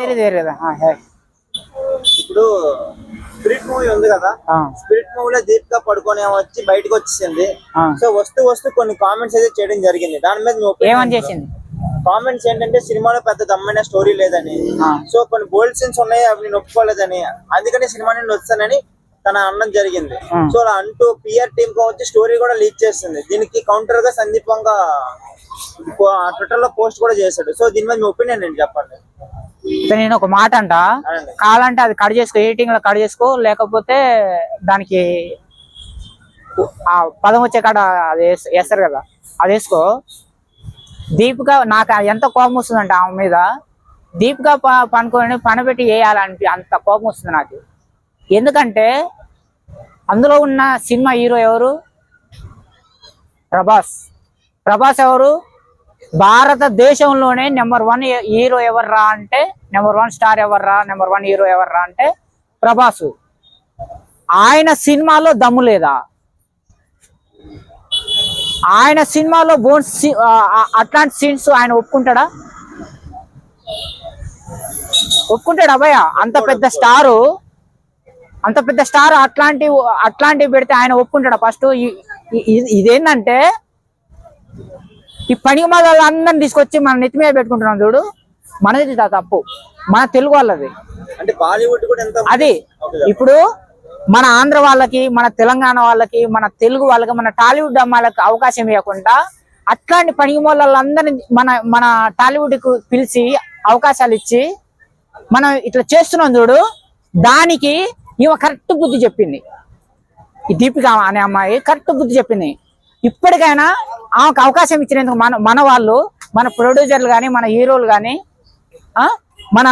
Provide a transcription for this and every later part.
వేరే వేరేదా. ఇప్పుడు spirit movie ఉంది కదా స్పిరిట్ మూవీలో దీపిక పడుకొని వచ్చి బయటకు వచ్చేసింది. సో వస్తూ వస్తూ కొన్ని కామెంట్స్ అయితే చేయడం జరిగింది. దాని మీద ఏమని? చేసింది? కామెంట్స్ ఏంటంటే సినిమాలో పెద్ద దమ్మైన స్టోరీ లేదని. సో కొన్ని బోల్డ్ సీన్స్ ఉన్నాయి అవి నేను ఒప్పుకోలేదని. అందుకని సినిమా నుండి వచ్చానని తన అన్నం జరిగింది. సో అలా అంటూ పిఆర్ టీమ్కి వచ్చి స్టోరీ కూడా లీక్ చేస్తుంది దీనికి కౌంటర్గా సందీపంగా ట్విట్టర్లో పోస్ట్ కూడా చేశాడు. సో దీని మీద మీ ఒపీనియన్ ఏంటి చెప్పండి? నేను ఒక మాట అంట. కావాలంటే అది కట్ చేసుకో ఎడిటింగ్లో కట్ చేసుకో లేకపోతే దానికి ఆ పదం వచ్చే కాడ అది వేస్- వేస్తారు కదా. అది వేసుకో. దీపిక నాకు ఎంత కోపం వస్తుందంట ఆమె మీద. దీపిక పనుకొని పనబెట్టి వేయాలని అంత కోపం వస్తుంది నాకు. ఎందుకంటే అందులో ఉన్న సినిమా హీరో ఎవరు? ప్రభాస్. ప్రభాస్ ఎవరు? భారతదేశంలోనే నెంబర్ వన్ హీరో ఎవర్రా అంటే నెంబర్ వన్ స్టార్ ఎవర్రా నెంబర్ వన్ హీరో ఎవర్రా అంటే ప్రభాసు. ఆయన సినిమాలో దమ్ము లేదా? ఆయన సినిమాలో బోన్స్ అట్లాంటి సీన్స్ ఆయన ఒప్పుకుంటాడా? ఒప్పుకుంటాడు అభయ అంత పెద్ద స్టారు అంత పెద్ద స్టార్ అట్లాంటి అట్లాంటివి పెడితే ఆయన ఒప్పుకుంటాడా? ఫస్ట్ ఇదేంటంటే ఈ పని అందరిని తీసుకొచ్చి మన నెత్తి మీద పెట్టుకుంటున్నాం చూడు. మనది తప్పు. మన తెలుగు వాళ్ళది. అది. ఇప్పుడు మన ఆంధ్ర వాళ్ళకి మన తెలంగాణ వాళ్ళకి మన తెలుగు వాళ్ళకి మన టాలీవుడ్ అమ్మాయిలకు అవకాశం ఇవ్వకుండా అట్లాంటి పని వాళ్ళందరినీ మన మన టాలీవుడ్కు పిలిచి అవకాశాలు ఇచ్చి మనం ఇట్లా చేస్తున్నాం చూడు. దానికి ఈమె కరెక్ట్ బుద్ధి చెప్పింది. ఈ దీపిక అనే అమ్మాయి కరెక్ట్ బుద్ధి చెప్పింది. ఇప్పటికైనా ఆమెకు అవకాశం ఇచ్చినందుకు మన మన వాళ్ళు మన ప్రొడ్యూసర్లు కానీ మన హీరోలు కానీ మన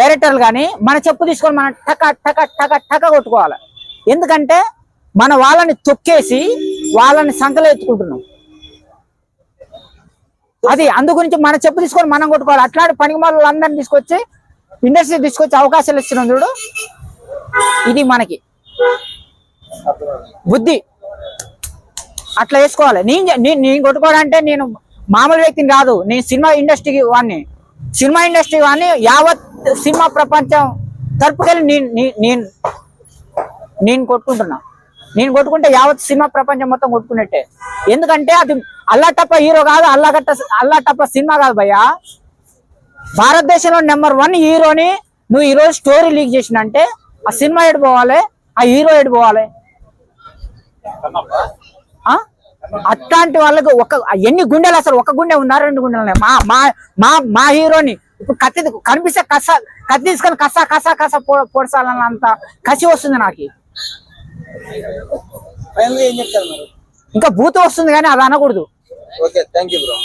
డైరెక్టర్లు కానీ మన చెప్పు తీసుకొని మన టక టక టక టక కొట్టుకోవాలి. ఎందుకంటే మన వాళ్ళని తొక్కేసి వాళ్ళని సంకలు ఎత్తుకుంటున్నాం. అది అందు గురించి మన చెప్పు తీసుకొని మనం కొట్టుకోవాలి. అట్లాంటి పనికి వాళ్ళందరినీ తీసుకొచ్చి ఇండస్ట్రీ తీసుకొచ్చి అవకాశాలు ఇస్తున్నాం చూడు. ఇది మనకి. బుద్ధి. అట్లా వేసుకోవాలి నేను నేను కొట్టుకోవాలంటే నేను మామూలు వ్యక్తిని కాదు. నేను సినిమా ఇండస్ట్రీకి వాడిని సినిమా ఇండస్ట్రీ వాడిని యావత్ సినిమా ప్రపంచం తరపుకెళ్ళి నేను నేను నేను కొట్టుకుంటున్నా. నేను కొట్టుకుంటే యావత్ సినిమా ప్రపంచం మొత్తం కొట్టుకున్నట్టే. ఎందుకంటే అది అల్లాటప్ప హీరో కాదు అల్లాగట్ట అల్లాటప్ప సినిమా కాదు భయ్యా. భారతదేశంలో నెంబర్ వన్ హీరోని నువ్వు ఈ రోజు స్టోరీ లీక్ చేసినంటే ఆ సినిమా ఎటు ఆ హీరో ఎటు అట్లాంటి వాళ్ళకి ఒక ఎన్ని గుండెలు అసలు? ఒక గుండె ఉన్నా రెండు గుండెలు మా మా మా మా హీరోని ఇప్పుడు కత్తి కనిపిస్తే కస కత్తి తీసుకొని కస కస కస పొడసాలన్నంత కసి వస్తుంది నాకు. ఇంకా భూత వస్తుంది కానీ అది అనకూడదు. Okay thank you bro